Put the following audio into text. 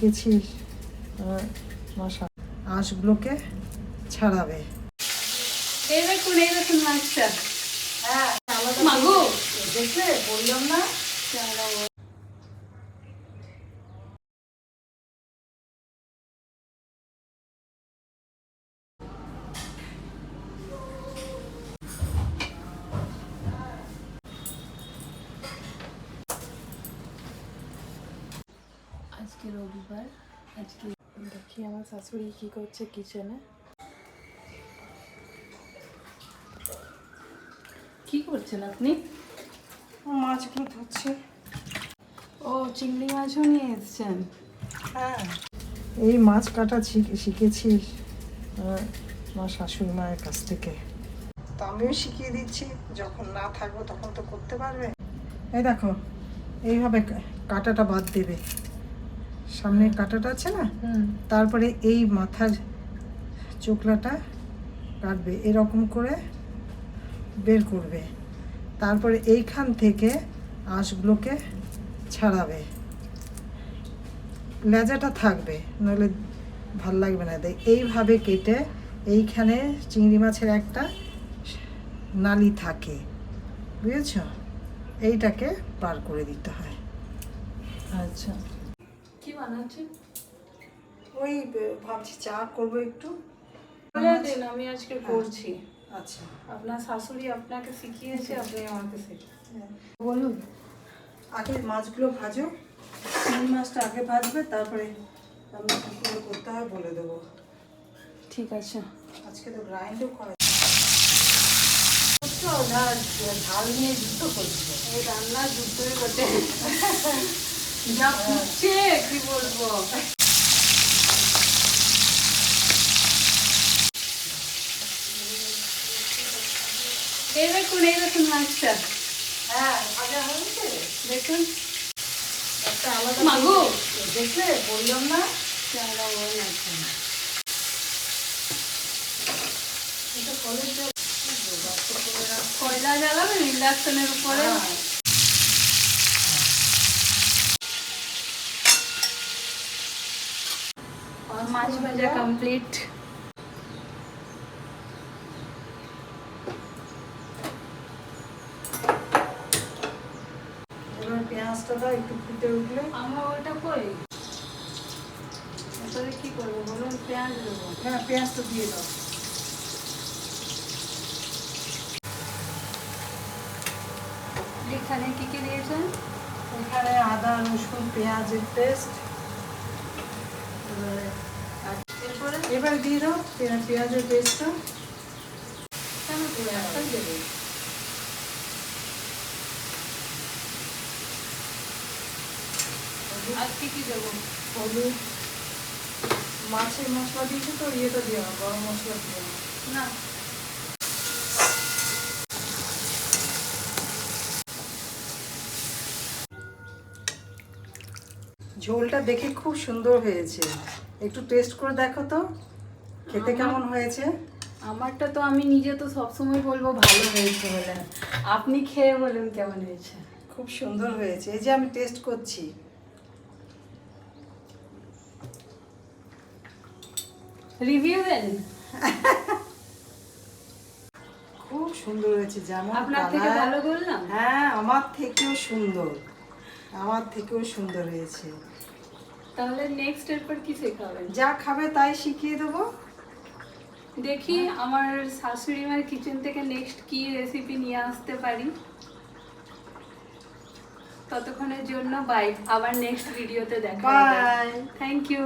গেছিস? মশা আঁশগুলোকে ছাড়াবে। এই দেখুন এই দেখুন মাছটা হ্যাঁ দেখলে বললাম না। আজকে রবিবার আজকে দেখি আমার শাশুড়ি কি করছে কিচেনে। কি করছেন আপনি? মাছগুলো ধুচ্ছে ও চিংড়ি মাছও নিয়ে এসেছেন? হ্যাঁ। এই মাছ কাটা শিখ- শিখেছি আমার শাশুড়ি মায়ের কাছ থেকে। তো আমিও শিখিয়ে দিচ্ছি যখন না থাকব তখন তো করতে পারবে। এই দেখো এইভাবে কাটাটা বাদ দেবে। সামনে কাটাটা আছে না? তারপরে এই মাথার চোখলাটা কাটবে এরকম করে বের করবে। তারপরে এইখান থেকে আঁশগুলোকে ছাড়াবে। লেজাটা থাকবে নইলে ভালো লাগবে না। দেখ এইভাবে কেটে এইখানে চিংড়ি মাছের একটা নালি থাকে। বুঝেছ? এইটাকে পার করে দিতে হয়। আচ্ছা। বানাচ্ছেন? ওই ভাবছি চা করব একটু। বলে দিন আমি আজকে করছি। আচ্ছা। আপনার শাশুড়ি আপনাকে শিখিয়েছে আপনি আমাকে শিখিয়েছেন হ্যাঁ। বলুন আগে মাছগুলো ভাজো চিংড়ি মাছটা আগে ভাজবে তারপরে আমি কী করে করতে হয় বলে দেবো। ঠিক আছে। আজকে তো গ্রাইন্ডও করা ঝাল নিয়ে যুদ্ধ করছে। এই রান্না যুদ্ধই বটে যা ফুটছে কি বলব এই দেখুন এই দেখুন মাছটা হ্যাঁ ভাজা হয়েছে দেখুন একটা আলাদা মাগো দেখলে বললাম না চালা ওই আছে এটা কলের জল কয়লা জ্বালাবেন ইন্ডাকশনের উপরে মাছ ভাজা কমপ্লিট পেঁয়াজটা একটু ফুটে উঠলে। আমার ওটা কই? কি করব বলুন? পেঁয়াজ দেবো। হ্যাঁ পেঁয়াজটা দিয়ে দাও। এখানে কি কি দিয়েছেন? এখানে আদা রসুন পেঁয়াজের পেস্ট এবারে দিয়ে দাও পেঁয়াজের পেস্টটা। দেবো? কি দেবো? হলুদ। মাছের মশলা দিয়েছ তো ইয়েটা না গরম মশলা না না। ঝোলটা দেখে খুব সুন্দর হয়েছে। একটু টেস্ট করে দেখো তো খেতে কেমন হয়েছে? আমারটা তো আমি নিজে তো সবসময় বলব ভালো হয়েছে বলে। আপনি খেয়ে বলুন কেমন হয়েছে। খুব সুন্দর হয়েছে এই যে আমি টেস্ট করছি। রিভিউ দেন। খুব সুন্দর হয়েছে যেমন আপনার থেকে ভালো বললাম? হ্যাঁ আমার থেকেও সুন্দর। আমার থেকেও সুন্দর হয়েছে। তাহলে নেক্সট এরপর কি শেখাবেন? যা খাবে তাই শিখিয়ে দেবো। দেখি আমার শাশুড়ি মায়ের কিচেন থেকে নেক্সট কি রেসিপি নিয়ে আসতে পারি। ততক্ষণের জন্য বাই আবার নেক্সট ভিডিওতে দেখা বাই থ্যাংক ইউ